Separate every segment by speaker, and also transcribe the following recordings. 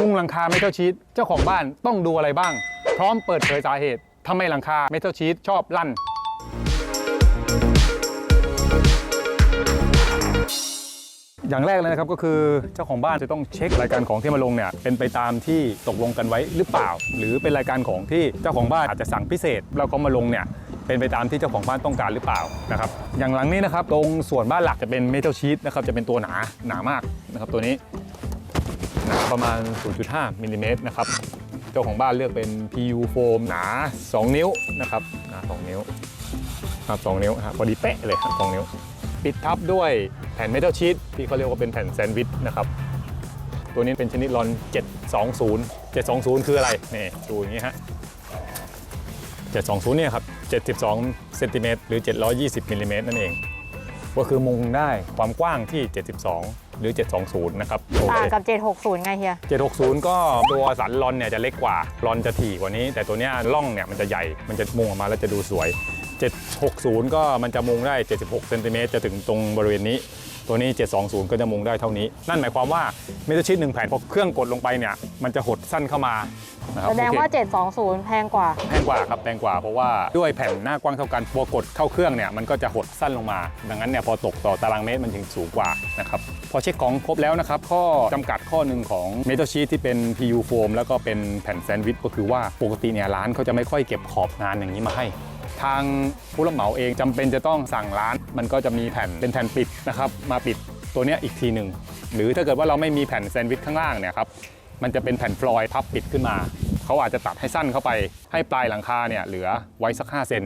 Speaker 1: มุงหลังคาเมทัลชีตเจ้าของบ้านต้องดูอะไรบ้าง พร้อมเปิดเผยสาเหตุทำไมหลังคาเมทัลชีตชอบลั่น อย่างแรกเลยนะครับก็คือเจ้าของบ้านจะต้องเช็ครายการของที่มาลงเนี่ยเป็นไปตามที่ตกลงกันไว้หรือเปล่า หรือเป็นรายการของที่เจ้าของบ้านอาจจะสั่งพิเศษแล้วเขามาลงเนี่ยเป็นไปตามที่เจ้าของบ้านต้องการหรือเปล่านะครับอย่างหลังนี้นะครับตรงส่วนบ้านหลักจะเป็นเมทัลชีตนะครับจะเป็นตัวหนาหนามากนะครับตัวนี้ ประมาณ 0.5มิลลิเมตรนะครับ เจ้าของบ้านเลือกเป็น PU โฟมหนา 2 นิ้วนะครับหนา 2 นิ้วครับ2นิ้วฮะพอดีเป๊ะเลยครับ2นิ้ว ปิดทับด้วยแผ่นเมทัลชีตที่เขาเรียกว่าเป็นแผ่นแซนด์วิชนะครับ ตัวนี้เป็นชนิดรอน 720 720 คืออะไร นี่ดูอย่างนี้ฮะ720 เนี่ยครับ 72เซนติเมตรหรือ 720มิลลิเมตรนั่นเอง ก็คือมุงได้ความกว้างที่ 72 หรือ 720 นะครับโอ
Speaker 2: ต่า
Speaker 1: เค
Speaker 2: งกับ 760 ไงเฮีย
Speaker 1: 760 ก็ตัวสันลอนเนี่ยจะเล็กกว่าลอนจะถี่กว่านี้ แต่ตัวเนี้ยล่องเนี่ยมันจะใหญ่ มันจะมุงออกมาแล้วจะดูสวย 760 ก็มันจะมุงได้ 76เซนติเมตรจะถึงตรงบริเวณนี้ ตัวนี้ 720 ก็จะมุงได้เท่านี้ นั่นหมายความว่าเมทัลชีตหนึ่งแผ่นพอเครื่องกดลงไปเนี่ยมันจะหดสั้นเข้ามานะครับ
Speaker 2: แสดงว่า
Speaker 1: โอเค
Speaker 2: 720 แพงกว่า
Speaker 1: แพงกว่าครับแพงกว่าเพราะว่าด้วยแผ่นหน้ากว้างเท่ากันพอกดเข้าเครื่องเนี่ยมันก็จะหดสั้นลงมา ดังนั้นเนี่ยพอตกต่อตารางเมตรมันถึงสูงกว่านะครับพอเช็คของครบแล้วนะครับข้อจำกัดข้อหนึ่งของเมทัลชีตที่เป็น PU โฟมแล้วก็เป็นแผ่นแซนด์วิชก็คือว่าปกติเนี่ยร้านเขาจะไม่ค่อยเก็บขอบงานอย่างนี้มาให้ ทางผู้รับเหมาเองจำเป็นจะต้องสั่งร้าน มันก็จะมีแผ่นเป็นแผ่นปิดนะครับ มาปิดตัวนี้อีกทีหนึ่งหรือถ้าเกิดว่าเราไม่มีแผ่นแซนด์วิชข้างล่างเนี่ยครับมันจะเป็นแผ่นฟลอยด์พับปิดขึ้นมา เขาอาจจะตัดให้สั้นเข้าไปให้ปลายหลังคาเนี่ยเหลือไว้สัก 5 เซน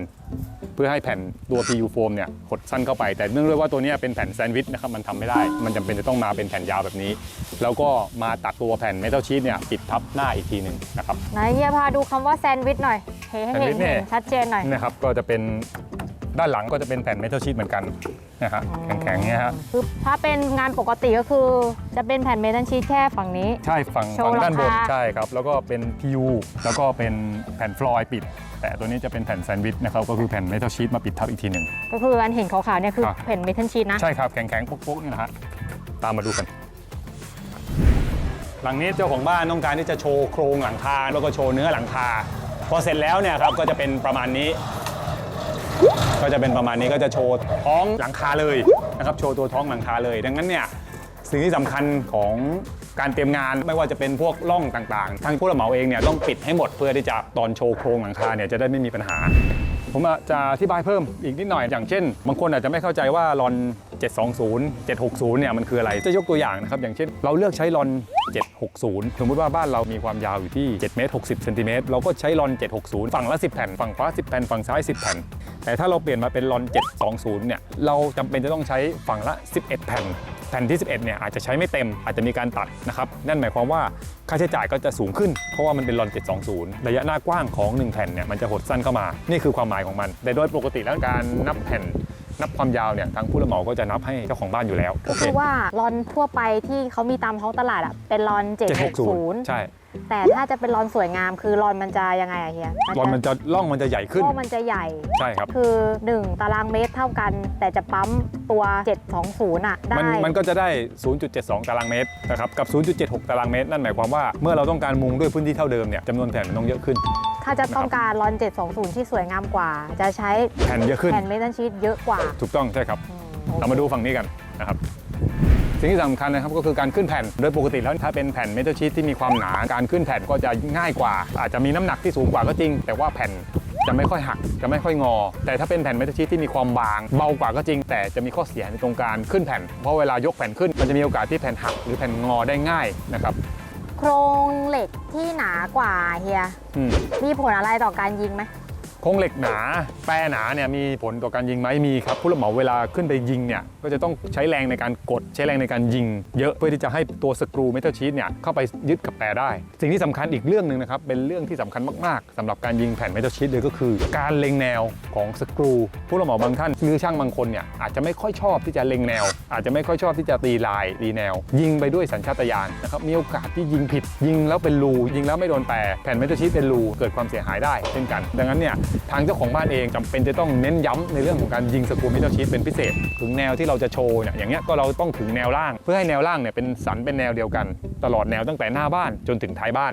Speaker 1: พื่อให้แผ่นตัว PU โฟมเนี่ยหดสั้นเข้าไป แต่เนื่องด้วยว่าตัวเนี้ยเป็นแผ่นแซนด์วิชนะครับมันทำไม่ได้ มันจำเป็นจะต้องมาเป็นแผ่นยาวแบบนี้ แล้วก็มาตัดตัวแผ่นเมทัลชีตเนี่ยปิดทับหน้าอีกทีหนึ่งนะครับ
Speaker 2: ไหนเฮียพาดูคำว่าแซนด์วิชหน่อยเฮ้ให้เห็น
Speaker 1: แซนด์วิชเนี่
Speaker 2: เห็
Speaker 1: ย
Speaker 2: นชัดเจนหน่อย
Speaker 1: นะครับก็จะเป็นด้านหลังก็จะเป็นแผ่นเมทัลชีตเหมือนกันนะฮะแข็งๆเนี่ยฮะ
Speaker 2: คือถ้าเป็นงานปกติก็คือจะเป็นแผ่นเมทัลชีทแค่ฝั่งนี้
Speaker 1: ใช่ฝั่ง
Speaker 2: โชว์
Speaker 1: ฝั่งด้านบน
Speaker 2: ราคา
Speaker 1: ใช่ครับ แล้วก็เป็น PU แล้วก็เป็นแผ่นฟลอยด์ปิด แต่ตัวนี้จะเป็นแผ่นแซนด์วิชนะครับก็คือแผ่นเมทัลชีตมาปิดทับอีกทีหนึ่ง
Speaker 2: ก็คืออันเห็นขาวๆเนี่ยคือ
Speaker 1: ครับ
Speaker 2: แผ่นเมทัลชีทนะ
Speaker 1: ใช่ครับแข็งๆปุ๊กๆนี่นะฮะตามมาดูกัน หลังนี้เจ้าของบ้านต้องการที่จะโชว์โครงหลังคาแล้วก็โชว์เนื้อหลังคาพอเสร็จแล้วเนี่ยครับก็จะเป็นประมาณนี้ ก็จะเป็นประมาณนี้ก็จะโชว์ท้องหลังคาเลยนะครับโชว์ตัวท้องหลังคาเลย ดังนั้นเนี่ยสิ่งที่สำคัญของ การเตรียมงานไม่ว่าจะเป็นพวกร่องต่างๆ ทางผู้รับเหมาเองเนี่ยต้องปิดให้หมดเพื่อที่จะตอนโชว์โครงหลังคาเนี่ยจะได้ไม่มีปัญหา ผมจะอธิบายเพิ่มอีกนิดหน่อยอย่างเช่น บางคนอาจจะไม่เข้าใจว่าลอน 720 760 เนี่ยมันคืออะไร จะยกตัวอย่างนะครับ อย่างเช่น เราเลือกใช้ลอน 760 สมมติว่าบ้านเรามีความยาวอยู่ที่7เมตร60เซนติเมตรเราก็ใช้ลอน 760 ฝั่งละ 10 แผ่น ฝั่งขวา 10 แผ่น ฝั่งซ้าย 10 แผ่น แต่ถ้าเราเปลี่ยนมาเป็นลอน 720 เนี่ย เราจำเป็นจะต้องใช้ฝั่งละ 11 แผ่น แผ่นที่ 11 เนี่ยอาจจะใช้ไม่เต็มอาจจะมีการตัดนะครับนั่นหมายความว่าค่าใช้จ่ายก็จะสูงขึ้น เพราะว่ามันเป็นรอน 720 ระยะหน้ากว้างของ 1 แผ่นเนี่ยมันจะหดสั้นเข้ามา นี่คือความหมายของมันแต่โดยปกติแล้วการนับแผ่น นับความยาวเนี่ยทางผู้รับเหมาก็จะนับให้เจ้าของบ้านอยู่แล้ว
Speaker 2: ก็คือว่าลอนทั่วไปที่เขามีตามท้องตลาดอะเป็นลอน 760
Speaker 1: ใช่
Speaker 2: แต่ถ้าจะเป็นลอนสวยงามคือลอนมันจะยังไงอะเฮีย
Speaker 1: ลอนมันจะล่องมันจะใหญ่ขึ้น
Speaker 2: ก็มันจะใหญ่
Speaker 1: ใช่ครับ
Speaker 2: คือ 1 ตารางเมตรเท่ากัน แต่จะปั๊มตัว 720อะได้
Speaker 1: มันมันก็จะได้ 0.72 ตารางเมตรนะครับกับ 0.76 ตารางเมตร นั่นหมายความว่าเมื่อเราต้องการมุงด้วยพื้นที่เท่าเดิมเนี่ยจำนวนแผ่นมันต้องเยอะขึ้น
Speaker 2: ถ้าจะต้องการลอน 720 ที่สวยงามกว่า จะใช้
Speaker 1: แผ่นเยอะขึ้น
Speaker 2: แผ่นเมทัลชีตเยอะกว่า
Speaker 1: ถูกต้องใช่ครับ
Speaker 2: อืม
Speaker 1: เรามาดูฝั่งนี้กันนะครับสิ่งที่สำคัญนะครับก็คือการขึ้นแผ่น โดยปกติแล้วถ้าเป็นแผ่นเมทัลชีตที่มีความหนาการขึ้นแผ่นก็จะง่ายกว่า อาจจะมีน้ำหนักที่สูงกว่าก็จริง แต่ว่าแผ่นจะไม่ค่อยหักจะไม่ค่อยงอ แต่ถ้าเป็นแผ่นเมทัลชีตที่มีความบาง เบากว่าก็จริง แต่จะมีข้อเสียในตรงการขึ้นแผ่น เพราะเวลายกแผ่นขึ้นมันจะมีโอกาสที่แผ่นหักหรือแผ่นงอได้ง่ายนะครับ
Speaker 2: โครงเหล็กที่หนากว่าเฮีย
Speaker 1: อืม
Speaker 2: มีผลอะไรต่อการยิงไหม
Speaker 1: โครงเหล็กหนา แปรหนาเนี่ยมีผลต่อการยิงไหมมีครับผู้รับเหมาเวลาขึ้นไปยิงเนี่ยก็จะต้องใช้แรงในการกด ใช้แรงในการยิง เยอะเพื่อที่จะให้ตัวสกรูเมทัลชีตเนี่ยเข้าไปยึดกับแปรได้ สิ่งที่สำคัญอีกเรื่องหนึ่งนะครับ เป็นเรื่องที่สำคัญมากๆสำหรับการยิงแผ่นเมทัลชีตเลยก็คือ การเล็งแนวของสกรู ผู้รับเหมาบางท่านหรือช่างบางคนเนี่ยอาจจะไม่ค่อยชอบที่จะเล็งแนว อาจจะไม่ค่อยชอบที่จะตีลายตีแนว ยิงไปด้วยสัญชาตญาณนะครับมีโอกาสที่ยิงผิด ยิงแล้วเป็นรูยิงแล้วไม่โดนแปรแผ่นเมทัลชีตเป็นรูเกิดความเสียหายได้เช่นกัน ดังนั้นเนี่ยทางเจ้าของบ้านเองจำเป็นจะต้องเน้นย้ำในเรื่องของการยิงสกรูเมทัลชีตเป็นพิเศษถึงแนวที่เราจะโชว์เนี่ยอย่างเงี้ยก็เราต้องถึงแนวล่าง เพื่อให้แนวล่างเนี่ยเป็นสันเป็นแนวเดียวกัน ตลอดแนวตั้งแต่หน้าบ้านจนถึงท้ายบ้าน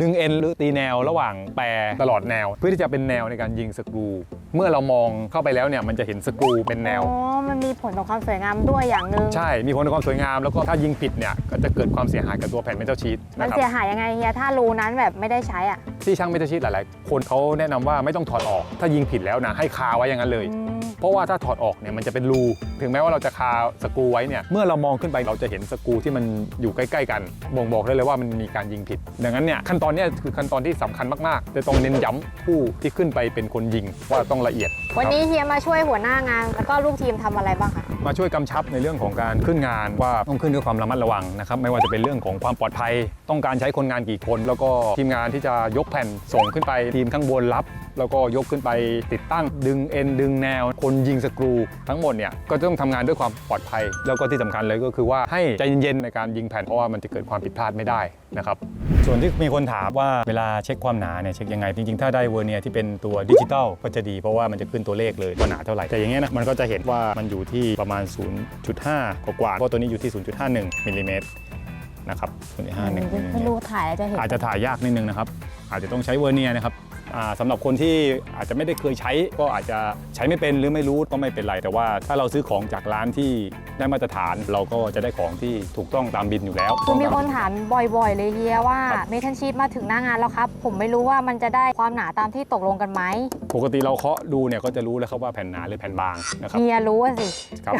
Speaker 1: ดึงเอ็นหรือตีแนวระหว่างแปรตลอดแนว เพื่อที่จะเป็นแนวในการยิงสกรูเมื่อเรามองเข้าไปแล้วเนี่ยมันจะเห็นสกรูเป็นแนว
Speaker 2: อ๋อ มันมีผลต่อความสวยงามด้วยอย่างหนึ่ง
Speaker 1: ใช่ มีผลต่อความสวยงาม แล้วก็ถ้ายิงผิดเนี่ยก็จะเกิดความเสียหายกับตัวแผ่นเมทัลชีต
Speaker 2: มัน
Speaker 1: นะครับ
Speaker 2: เสียหายยังไงเฮียถ้ารูนั้นแบบไม่ได้ใช้อะ
Speaker 1: ที่ช่างเมทัลชีตหลาย ๆ คนเขาแนะนำว่าไม่ต้องถอดออก ถ้ายิงผิดแล้วนะให้คาไว้อย่างนั้นเลย
Speaker 2: อืม
Speaker 1: เพราะว่าถ้าถอดออกเนี่ยมันจะเป็นรู ถึงแม้ว่าเราจะคาสกรูไว้เนี่ย เมื่อเรามองขึ้นไปเราจะเห็นสกรูที่มันอยู่ใกล้ ๆ กัน บ่งบอกได้เลยว่ามันมีการยิงผิด ดังนั้นเนี่ยขั้นตอนเนี้คือขั้นตอนที่สำคัญมากๆจะต้องเน้นย้ำผู้ที่ขึ้นไปเป็นคนยิงว่าต้องละเอียด
Speaker 2: วันนี้เฮียมาช่วยหัวหน้างาน แล้วก็ลูกทีมทำอะไรบ้างคะ
Speaker 1: มาช่วยกำชับในเรื่องของการขึ้นงานว่าต้องขึ้นด้วยความระมัดระวังนะครับไม่ว่าจะเป็นเรื่องของความปลอดภัย ต้องการใช้คนงานกี่คน แล้วก็ทีมงานที่จะยกแผ่นส่งขึ้นไปทีมข้างบนรับ แล้วก็ยกขึ้นไปติดตั้งดึงเอ็นดึงแนว คนยิงสกรูทั้งหมดเนี่ยก็ต้องทำงานด้วยความปลอดภัย แล้วก็ที่สำคัญเลยก็คือว่าให้ใจเย็นๆในการยิงแผ่นเพราะว่ามันจะเกิดความผิดพลาดไม่ได้นะครับส่วนที่มีคนถามว่าเวลาเช็คความหนาเนี่ยเช็คยังไง จริงๆ ถ้าได้เวอร์เนียที่เป็นตัวดิจิตอลก็จะดีเพราะว่ามันจะขึ้นตัวเลขเลยว่าหนาเท่าไหร่ แต่อย่างเงี้ยนะมันก็จะเห็นว่ามันอยู่ที่ประมาณ 0.5 กว่าๆเพราะตัวนี้อยู่ที่ 0.51มิลลิเมตรนะครับ0.51มิลลิเม
Speaker 2: ไม่
Speaker 1: ตร
Speaker 2: รู้ถ่ายแล้วจะเห็น
Speaker 1: อาจจะถ่ายยากนิดนึงนะครับอาจจะต้องใช้เวอร์เนียนะครับอ่า สำหรับคนที่อาจจะไม่ได้เคยใช้ ก็อาจจะใช้ไม่เป็นหรือไม่รู้ก็ไม่เป็นไร แต่ว่าถ้าเราซื้อของจากร้านที่ ได้มาตรฐานเราก็จะได้ของที่ถูกต้องตามบินอยู่แล้ว
Speaker 2: คือมีคนถามบ่อยๆ เลยเฮียว่า
Speaker 1: ครับ
Speaker 2: เมทัลชีตมาถึงหน้างานแล้วครับ ผมไม่รู้ว่ามันจะได้ความหนาตามที่ตกลงกันไหม
Speaker 1: ปกติเราเคาะดูเนี่ยก็จะรู้แล้วครับว่าแผ่นหนาหรือแผ่นบางนะครับ
Speaker 2: เฮียรู้อะสิ
Speaker 1: ครับ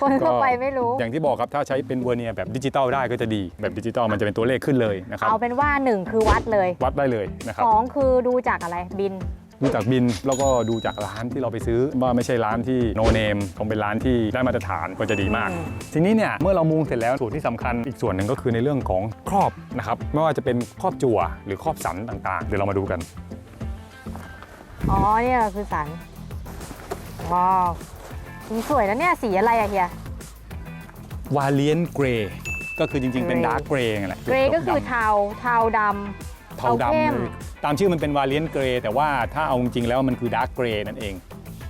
Speaker 2: คนทั่วไปไม่รู้
Speaker 1: อย่างที่บอกครับถ้าใช้เป็นเวอร์เนียแบบดิจิตอลได้ก็จะดีแบบดิจิตอลมันจะเป็นตัวเลขขึ้นเลยนะครับ
Speaker 2: เอาเป็นว่า 1 คือวัดเลย
Speaker 1: วัดได้เลยนะครับ
Speaker 2: สองคือดูจากอะไรบิน
Speaker 1: ดูจากบินแล้วก็ดูจากร้านที่เราไปซื้อว่าไม่ใช่ร้านที่โนเนมคงเป็นร้านที่ได้มาตรฐานก็จะดีมาก
Speaker 2: อืม
Speaker 1: ทีนี้เนี่ยเมื่อเรามุงเสร็จแล้วส่วนที่สำคัญอีกส่วนหนึ่งก็คือในเรื่องของครอบนะครับไม่ว่าจะเป็นครอบจั่วหรือครอบสันต่างๆ เดี๋ยวเรามาดูกัน
Speaker 2: อ๋อเนี่ยคือสันว้าวสีสวยนะเนี่ยสีอะไรอะเฮีย
Speaker 1: วาเลียนเกรย์ก็คือจริงๆเป็น
Speaker 2: Grey
Speaker 1: ดาร์กเกรย์ไงแหละ
Speaker 2: เกรย์ก็คือเทาเทาดำ
Speaker 1: เทา
Speaker 2: เทาเข้
Speaker 1: ดำ
Speaker 2: ม
Speaker 1: เลย ตามชื่อมันเป็นวาเลียนเกรย์แต่ว่าถ้าเอาจริงๆแล้วมันคือดาร์กเกรย์นั่นเอง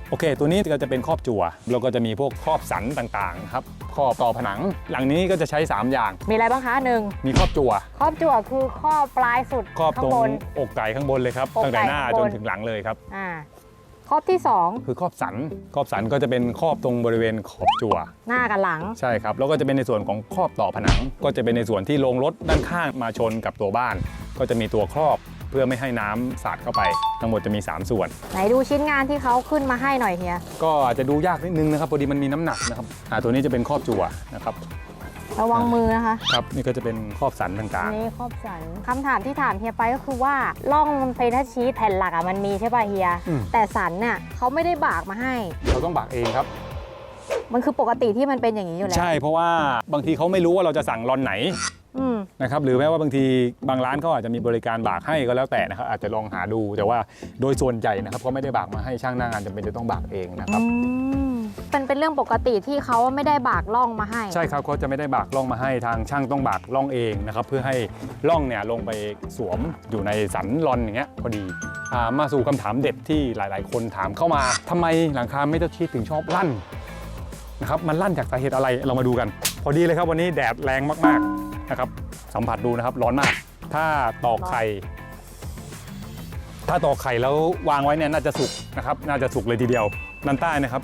Speaker 1: โอเค ตัวนี้ก็จะเป็นครอบจั่วแล้วก็จะมีพวกครอบสันต่างๆครับครอบต่อผนัง หลังนี้ก็จะใช้ 3 อย่าง
Speaker 2: มีอะไรบ้างคะหนึ่ง
Speaker 1: มีครอบจั่ว
Speaker 2: ครอบจั่วคือครอบปลายสุด
Speaker 1: ครอบ
Speaker 2: ข้า
Speaker 1: ตรงง
Speaker 2: บน
Speaker 1: อกไก่ข้างบนเลยครับ
Speaker 2: อกไก่
Speaker 1: ตั้งแต่หน้า
Speaker 2: ข้างบ
Speaker 1: จ
Speaker 2: น
Speaker 1: นถึงหลังเลยครับ
Speaker 2: อ่าครอบที่สอง
Speaker 1: คือครอบสันครอบสันก็จะเป็นครอบตรงบริเวณขอบจั่ว
Speaker 2: หน้ากับหลัง
Speaker 1: ใช่ครับแล้วก็จะเป็นในส่วนของครอบต่อผนัง ก็จะเป็นในส่วนที่ลงรถด้านข้างมาชนกับตัวบ้าน ก็จะมีตัวครอบ เพื่อไม่ให้น้ำสาดเข้าไป ทั้งหมดจะมี 3 ส่วน
Speaker 2: ไหนดูชิ้นงานที่เขาขึ้นมาให้หน่อยเฮีย
Speaker 1: ก็อาจจะดูยากนิดนึงนะครับพอดีมันมีน้ำหนักนะครับอ่าตัวนี้จะเป็นครอบจั่วนะครับ
Speaker 2: ระวังมือนะคะ
Speaker 1: ครับนี่ก็จะเป็นครอบสัน
Speaker 2: อั
Speaker 1: ต่านง
Speaker 2: นี้ครอบสันคำถามที่ถามเฮียไปก็คือว่าล่องมันเป็นทัชชีตแผ่นหลักอะมันมีใช่ป่ะเฮีย
Speaker 1: อืม
Speaker 2: แต่สันน่ะเขาไม่ได้บากมาให้
Speaker 1: ๆเราต้องบักเองครับ
Speaker 2: มันคือปกติที่มันเป็นอย่างนี้อยู่แล้ว
Speaker 1: ใช่เพราะว่าบางทีเขาไม่รู้ว่าเราจะสั่งรอนไหน
Speaker 2: อืม
Speaker 1: นะครับหรือแม้ว่าบางทีบางร้านเขาอาจจะมีบริการบากให้ก็แล้วแต่นะครับอาจจะลองหาดูแต่ว่าโดยส่วนใหญ่นะครับเขาไม่ได้บากมาให้ช่างหน้างานจำเป็นจะต้องบากเองนะครับ
Speaker 2: อืมเป็นเป็นเรื่องปกติที่เขาไม่ได้บากล่องมาให้
Speaker 1: ใช่ครับเขาจะไม่ได้บากล่องมาให้ทางช่างต้องบากล่องเองนะครับเพื่อให้ล่องเนี่ยลงไปสวมอยู่ในสันรอนอย่างเงี้ยพอดีอ่ามาสู่คำถามเด็ดที่หลาย ๆ คนถามเข้ามาทำไมหลังคาไม่ต้องชีดถึงชอบลั่นนะครับมันลั่นจากสาเหตุอะไรเรามาดูกัน พอดีเลยครับวันนี้แดดแรงมาก ๆ นะครับสัมผัสดูนะครับร้อนมาก ถ้าตอกไข่ ถ้าตอกไข่แล้ววางไว้เนี่ยน่าจะสุกนะครับ น่าจะสุกเลยทีเดียวด้านใต้นะครับ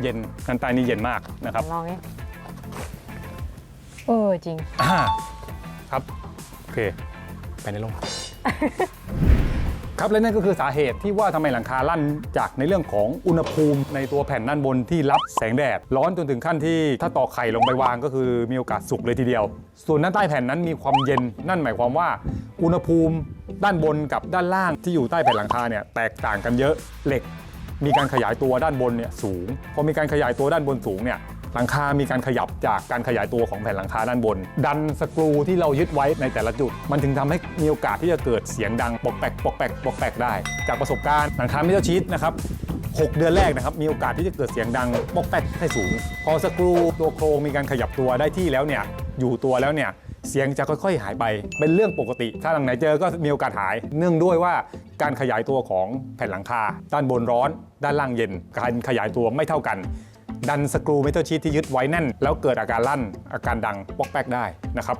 Speaker 1: เย็นด้านใต้นี่เย็นมากนะครับ
Speaker 2: ลองนี่เออจริง
Speaker 1: อ่าครับโอเคไปในร่ม ครับและนั่นก็คือสาเหตุที่ว่าทำไมหลังคาลั่นจากในเรื่องของอุณหภูมิในตัวแผ่นด้านบนที่รับแสงแดด ร้อนจนถึงขั้นที่ถ้าตอกไข่ลงไปวางก็คือมีโอกาสสุกเลยทีเดียว ส่วนด้านใต้แผ่นนั้นมีความเย็นนั่นหมายความว่า อุณหภูมิด้านบนกับด้านล่างที่อยู่ใต้แผ่นหลังคาเนี่ยแตกต่างกันเยอะเหล็ก มีการขยายตัวด้านบนเนี่ยสูง พอมีการขยายตัวด้านบนสูงเนี่ย หลังคา มีการขยับจากการขยายตัวของแผ่นหลังคาด้านบน ดันสกรูที่เรายึดไว้ในแต่ละจุด มันถึงทำให้มีโอกาสที่จะเกิดเสียงดังปอกแปกปอกแปกปอกแปกได้ จากประสบการณ์หลังคาไม่เจ้าชีตนะครับ6 เดือนแรกนะครับมีโอกาสที่จะเกิดเสียงดังปอกแปกให้สูง พอสกรูตัวโครงมีการขยับตัวได้ที่แล้วเนี่ยอยู่ตัวแล้วเนี่ยเสียงจะค่อยๆ หายไป เป็นเรื่องปกติ ถ้าหลังไหนเจอก็มีโอกาสหาย เนื่องด้วยว่าการขยายตัวของแผ่นหลังคา ด้านบนร้อน ด้านล่างเย็น การขยายตัวไม่เท่ากัน ดันสกรูเมทัลชีตที่ยึดไว้แน่น แล้วเกิดอาการลั่นอาการดังปอกแป๊กได้นะครับ